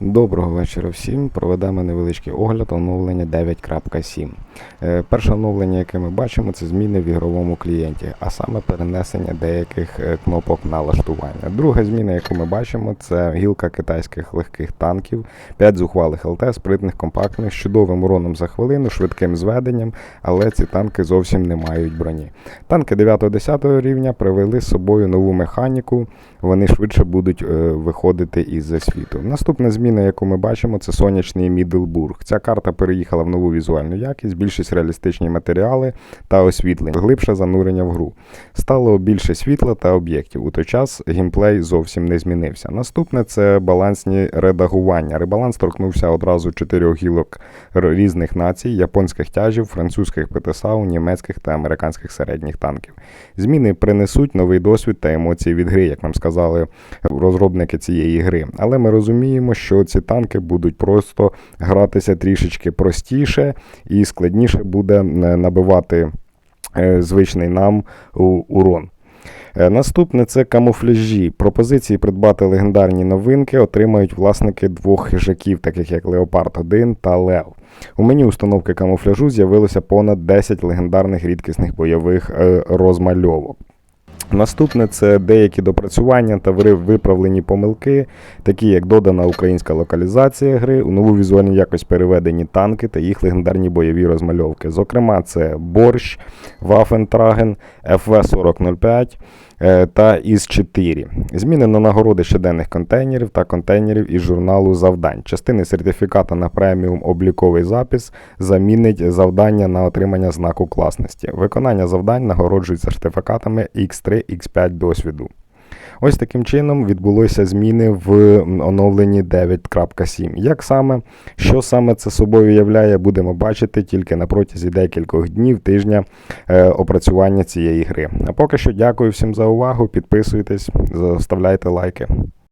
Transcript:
Доброго вечора всім. Проведемо невеличкий огляд оновлення 9.7. Е, Перше оновлення, яке ми бачимо, це зміни в ігровому клієнті, а саме перенесення деяких е, кнопок налаштування. Друга зміна, яку ми бачимо, це гілка китайських легких танків, 5 зухвалих ЛТ, спритних, компактних, з чудовим уроном за хвилину, швидким зведенням, але ці танки зовсім не мають броні. Танки 9-10 рівня привели з собою нову механіку, вони швидше будуть е, виходити із засвіту. Наступна зміна, яку ми бачимо, це сонячний Мідлбург. Ця карта переїхала в нову візуальну якість, більшість реалістичні матеріали та освітлення, глибше занурення в гру. Стало більше світла та об'єктів. У той час геймплей зовсім не змінився. Наступне це балансні редагування. Ребаланс торкнувся одразу чотирьох гілок різних націй: японських тяжів, французьких ПТСАУ, німецьких та американських середніх танків. Зміни принесуть новий досвід та емоції від гри, як нам сказали розробники цієї гри. Але ми розуміємо, що ці танки будуть просто гратися трішечки простіше і складніше буде е, набивати е, звичний нам урон. Е, Наступне це камуфляжі. Пропозиції придбати легендарні новинки отримають власники двох хижаків, таких як Леопард 1 та Лев. У мені установки камуфляжу з'явилося понад 10 легендарних рідкісних бойових розмальовок. Наступне це деякі допрацювання та виправлені помилки, такі як додана українська локалізація гри, у нову візуальну якість переведені танки та їх легендарні бойові розмальовки. Зокрема, це Борщ, FV4005 е, та ІС-4. Змінено нагороди щоденних контейнерів та контейнерів із журналу завдань. Частини сертифіката на преміум обліковий запис замінить завдання на отримання знаку класності. Виконання завдань нагороджують сертифікатами X3, X5 досвіду. Ось таким чином відбулися зміни в оновленні 9.7. Як саме, що саме це собою являє, будемо бачити тільки на протязі декількох днів, тижня е, опрацювання цієї гри. А поки що дякую всім за увагу. Підписуйтесь, заставляйте лайки.